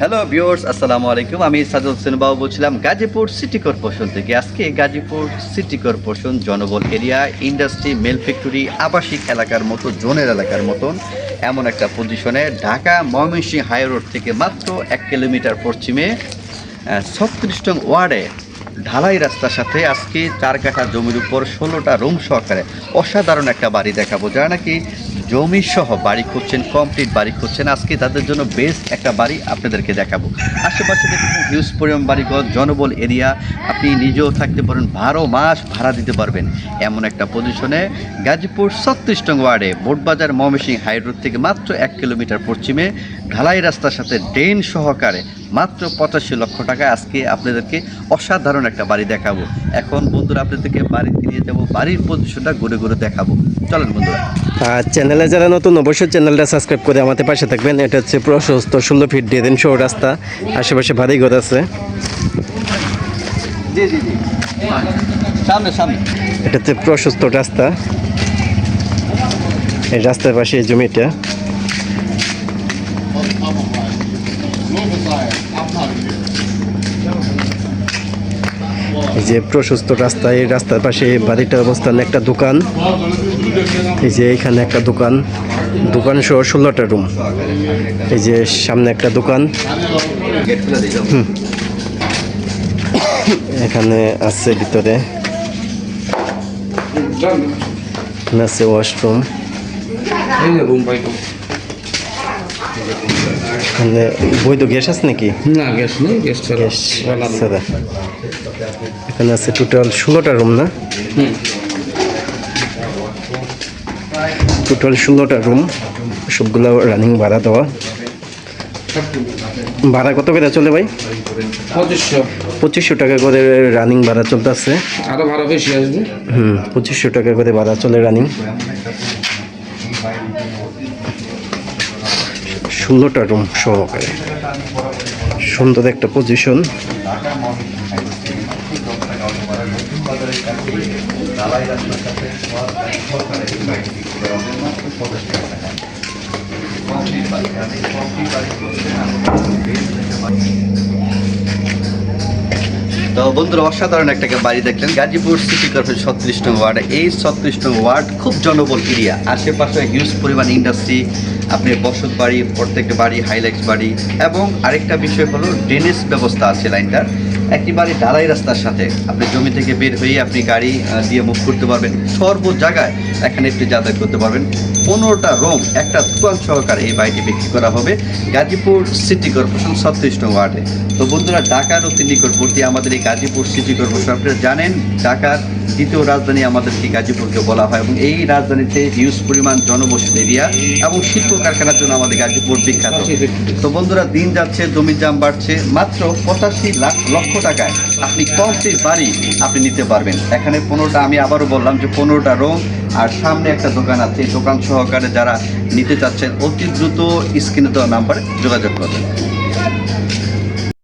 Hello viewers আসসালামু আলাইকুম। আমি সাজল হোসেন বাবু বলছিলাম, গাজীপুর সিটি কর্পোরেশন থেকে। আজকে গাজীপুর সিটি কর্পোরেশন জনবল এরিয়া, ইন্ডাস্ট্রি, মেল ফ্যাক্টরি, আবাসিক এলাকার মতো, জোনের এলাকার মতন, এমন একটা পজিশনে ঢাকা ময়মনসিংহ হাই রোড থেকে মাত্র এক কিলোমিটার পশ্চিমে ছত্রিশ টং ওয়ার্ডে ঢালাই রাস্তার সাথে আজকে চার কাঠা জমির উপর ষোলোটা রুম সহকারে অসাধারণ একটা বাড়ি দেখাবো। যারা নাকি জমি সহ বাড়ি খুঁজছেন কমপ্লিট বাড়ি খুঁজছেন। আজকে তাদের জন্য বেস্ট একটা বাড়ি আপনাদেরকে দেখাবো। আশেপাশে দেখুন হিউজ পরিমাণ বাড়িঘর, জনবল এরিয়া আপনি নিজেও থাকতে পারেন, বারো মাস ভাড়া দিতে পারবেন। এমন একটা পজিশনে গাজীপুর ছত্রিশ টং ওয়ার্ডে বোটবাজার ময়মনসিং হাই রোড থেকে মাত্র এক কিলোমিটার পশ্চিমে ঢালাই রাস্তার সাথে ড্রেন সহকারে মাত্র পঁচাশি লক্ষ টাকা আজকে আপনাদেরকে অসাধারণ একটা বাড়ি দেখাবো। এখন বন্ধুরা আপনাদেরকে বাড়িতে নিয়ে যাব বাড়ির পজিশনটা ঘুরে ঘুরে দেখাবো। চলেন বন্ধুরা। আর চ্যানেলে যারা নতুন অবশ্যই চ্যানেলটা সাবস্ক্রাইব করে আমাদের পাশে থাকবেন। এটা হচ্ছে প্রশস্ত ষোলো ফিট ডিজাইন শো রাস্তা। আশেপাশে বাড়িঘর আছে। জি জি জি। সামনে সামনে। এটা হচ্ছে প্রশস্ত রাস্তা। এই রাস্তার পাশে জমিটা। এই যে প্রশস্ত রাস্তা, এই রাস্তার পাশে বাড়িটার অবস্থান একটা দোকান। এই যে এখানে একটা দোকান। দোকান সহ ষোলোটা রুম। এই যে সামনে একটা দোকান। এখানে আছে ভিতরে আছে ওয়াশরুম। এখানে বৈধ গ্যাস আছে নাকি? না গ্যাস নেই গ্যাস গ্যাস এখানে আছে টোটাল ষোলোটা রুম না? টোটাল ষোলোটা রুম সবগুলো রানিং ভাড়া দেওয়া। ভাড়া কত করে চলে ভাই? পঁচিশশো। পঁচিশশো টাকা করে রানিং ভাড়া চলতেছে। আরও ভাড়া বেশি আসবে। হুম পঁচিশশো টাকা করে ভাড়া চলে রানিং ষোলোটা রুম সহকারে। সুন্দর একটা পজিশন তো বন্ধুরা, অসাধারণ একটা বাড়ি দেখলেন। গাজীপুর সিটি কর্পোরেশন ছত্রিশ নং ওয়ার্ড। এই ছত্রিশ নং ওয়ার্ড খুব জনবল এরিয়া। আশেপাশে হিউজ পরিমাণ ইন্ডাস্ট্রি আপনি বসত বাড়ি প্রত্যেকটা বাড়ি, হাইলাইটস বাড়ি, এবং আরেকটা বিষয় হলো ড্রেনেজ ব্যবস্থা আছে লাইনটার। একটি বাড়ি ঢালাই রাস্তার সাথে। আপনি জমি থেকে বের হয়ে আপনি গাড়ি দিয়ে মুভ করতে পারবেন। সর্ব জায়গায় এখানে আপনি যাতায়াত করতে পারবেন। পনেরোটা রুম, একটা দোকান সহকারে এই বাড়িটি বিক্রি করা হবে। গাজীপুর সিটি কর্পোরেশন ছত্রিশ নং ওয়ার্ডে। তো বন্ধুরা, ঢাকার অতি নিকটবর্তী আমাদের এই গাজীপুর সিটি কর্পোরেশন আপনারা জানেন, ঢাকার দ্বিতীয় রাজধানী আমাদেরকে গাজীপুরকে বলা হয় এবং এই রাজধানীতে হিউজ পরিমাণ জনবসতি এরিয়া এবং শিল্প কারখানার জন্য আমাদের গাজীপুর বিখ্যাত। তো বন্ধুরা, দিন যাচ্ছে, জমির দাম বাড়ছে। মাত্র পঁচাশি লাখ লক্ষ টাকায় আপনি কমপ্লিট বাড়ি আপনি নিতে পারবেন। এখানে পনেরোটা, আমি আবারও বললাম যে পনেরোটা রুম আর সামনে একটা দোকান আছে, এই দোকান সহকারে যারা নিতে চাচ্ছেন, অতি দ্রুত স্ক্রিনে দেওয়া নাম্বারে যোগাযোগ করবেন।